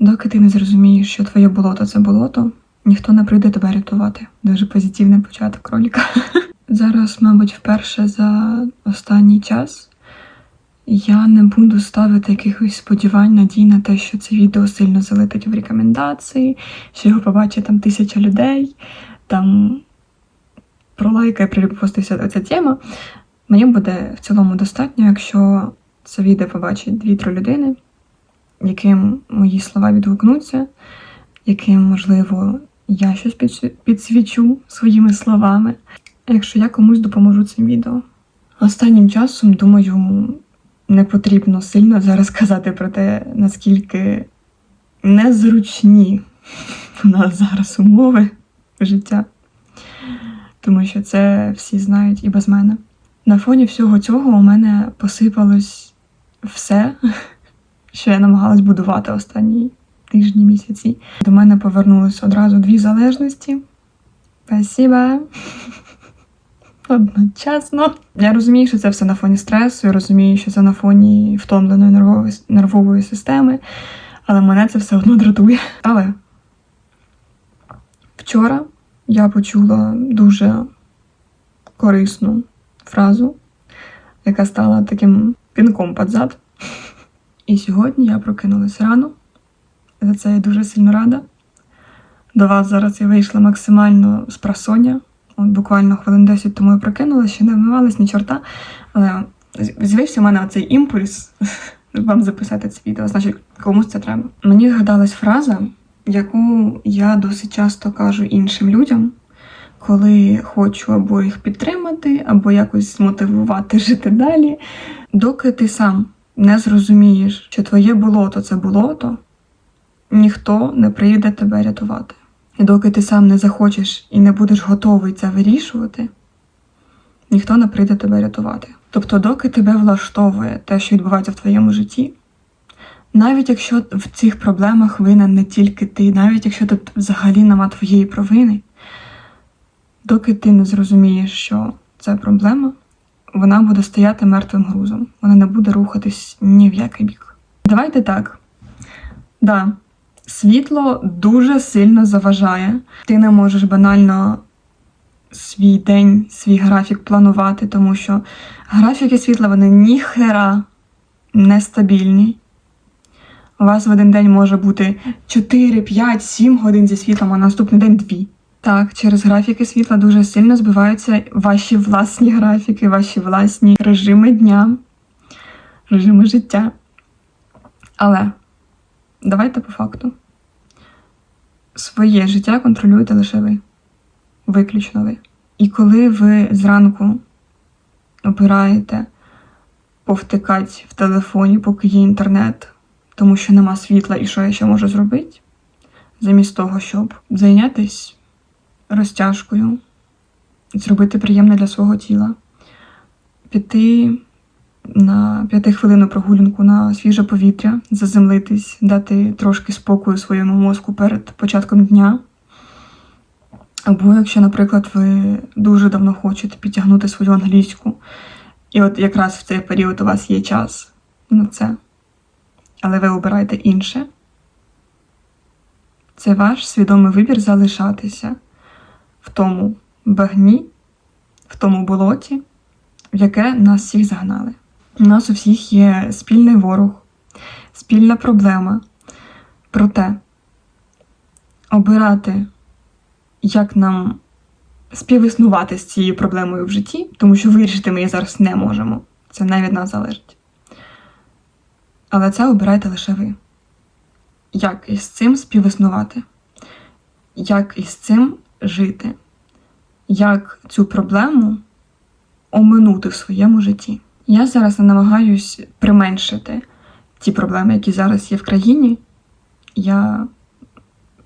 Доки ти не зрозумієш, що твоє болото це болото, ніхто не прийде тебе рятувати. Дуже позитивний початок ролика. Зараз, мабуть, вперше за останній час я не буду ставити якихось сподівань, надій на те, що це відео сильно залетить в рекомендації, що його побачить там тисяча людей, там пролайкає, припуститься ця тема. Мені буде в цілому достатньо, якщо це відео побачить 2-3 людини, яким мої слова відгукнуться, яким, можливо, я щось підсвічу своїми словами. Якщо я комусь допоможу цим відео. Останнім часом, думаю, не потрібно сильно зараз казати про те, наскільки незручні у нас зараз умови життя. Тому що це всі знають і без мене. На фоні всього цього у мене посипалось все, що я намагалась будувати останні тижні, місяці. До мене повернулись одразу дві залежності. Спасибо. Одночасно. Я розумію, що це все на фоні стресу, я розумію, що це на фоні втомленої нервової, нервової системи, але мене це все одно дратує. Але вчора я почула дуже корисну фразу, яка стала таким пінком під зад. І сьогодні я прокинулась рано. За це я дуже сильно рада. До вас зараз я вийшла максимально з просоння. От буквально хвилин 10 тому я прокинулася, ще не вмивалась ні чорта. Але з'явився в мене оцей імпульс вам записати це відео, значить, комусь це треба. Мені згадалась фраза, яку я досить часто кажу іншим людям, коли хочу або їх підтримати, або якось змотивувати жити далі. Доки ти сам не зрозумієш, що твоє болото це болото, ніхто не прийде тебе рятувати. І доки ти сам не захочеш і не будеш готовий це вирішувати, ніхто не прийде тебе рятувати. Тобто, доки тебе влаштовує те, що відбувається в твоєму житті, навіть якщо в цих проблемах винен не тільки ти, навіть якщо тут взагалі нема твоєї провини, доки ти не зрозумієш, що це проблема, вона буде стояти мертвим грузом. Вона не буде рухатись ні в який бік. Давайте так. Да, світло дуже сильно заважає. Ти не можеш банально свій день, свій графік планувати, тому що графіки світла вони ніхера нестабільні. У вас в один день може бути 4, 5, 7 годин зі світлом, а наступний день 2. Так, через графіки світла дуже сильно збиваються ваші власні графіки, ваші власні режими дня, режими життя. Але давайте по факту. Своє життя контролюєте лише ви. Виключно ви. І коли ви зранку обираєте повтикати в телефоні, поки є інтернет, тому що нема світла і що я ще можу зробити, замість того, щоб зайнятися розтяжкою, зробити приємне для свого тіла, піти на п'ятихвилинну прогулянку на свіже повітря, заземлитись, дати трошки спокою своєму мозку перед початком дня. Або якщо, наприклад, ви дуже давно хочете підтягнути свою англійську, і от якраз в цей період у вас є час на це, але ви обираєте інше, це ваш свідомий вибір залишатися в тому багні, в тому болоті, в яке нас всіх загнали. У нас у всіх є спільний ворог, спільна проблема. Проте обирати, як нам співіснувати з цією проблемою в житті, тому що вирішити ми її зараз не можемо. Це не від нас залежить. Але це обираєте лише ви. Як із цим співіснувати? Як із цим жити? Як цю проблему оминути в своєму житті? Я зараз не намагаюсь применшити ті проблеми, які зараз є в країні. Я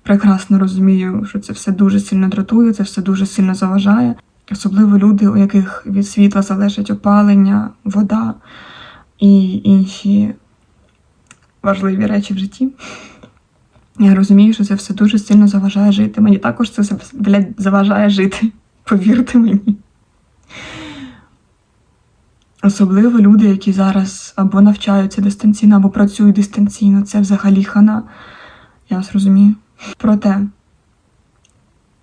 прекрасно розумію, що це все дуже сильно дратує, це все дуже сильно заважає. Особливо люди, у яких від світла залежить опалення, вода і інші важливі речі в житті. Я розумію, що це все дуже сильно заважає жити. Мені також це блядь, заважає жити. Повірте мені. Особливо люди, які зараз або навчаються дистанційно, або працюють дистанційно, це взагалі хана. Я вас розумію. Проте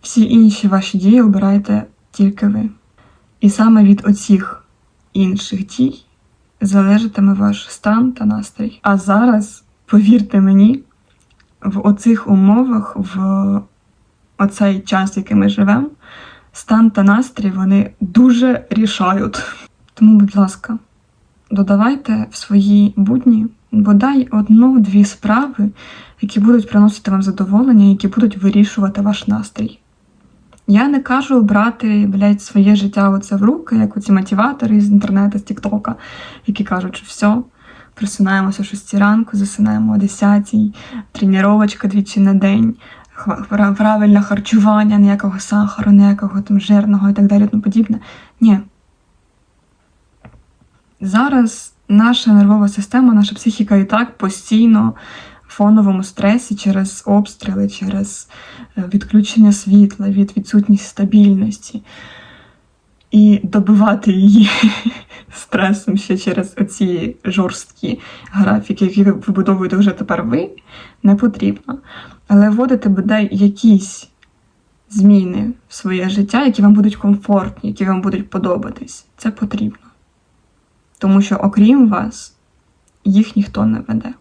всі інші ваші дії обираєте тільки ви. І саме від оцих інших дій залежатиме ваш стан та настрій. А зараз, повірте мені, в оцих умовах, в оцей час, який ми живемо, стан та настрій вони дуже рішають. Тому, будь ласка, додавайте в свої будні бодай одну-дві справи, які будуть приносити вам задоволення, які будуть вирішувати ваш настрій. Я не кажу брати, блядь, своє життя оце в руки, як оці мотиватори з інтернету, з Тіктока, які кажуть, що все, просинаємося о 6 ранку, засинаємо о 10, тренувачка двічі на день, правильне харчування, ніякого сахару, ніякого там жирного і так далі, тому подібне. Ні. Зараз наша нервова система, наша психіка і так постійно в фоновому стресі через обстріли, через е, відключення світла, від відсутність стабільності. І добивати її стресом ще через оці жорсткі графіки, які ви вибудовуєте вже тепер ви, не потрібно. Але вводити бодай якісь зміни в своє життя, які вам будуть комфортні, які вам будуть подобатись, це потрібно. Тому що, окрім вас, їх ніхто не веде.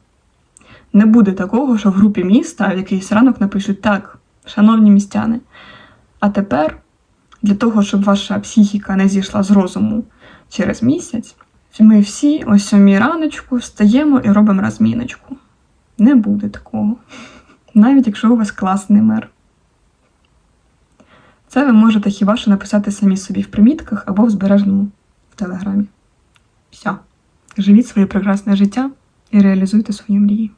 Не буде такого, що в групі міста в якийсь ранок напишуть так, шановні містяни. А тепер, для того, щоб ваша психіка не зійшла з розуму через місяць, ми всі о сьомій раночку встаємо і робимо розміночку. Не буде такого. Навіть якщо у вас класний мер. Це ви можете хіба що написати самі собі в примітках або в збережному в телеграмі. Все. Живіть своє прекрасне життя і реалізуйте свої мрії.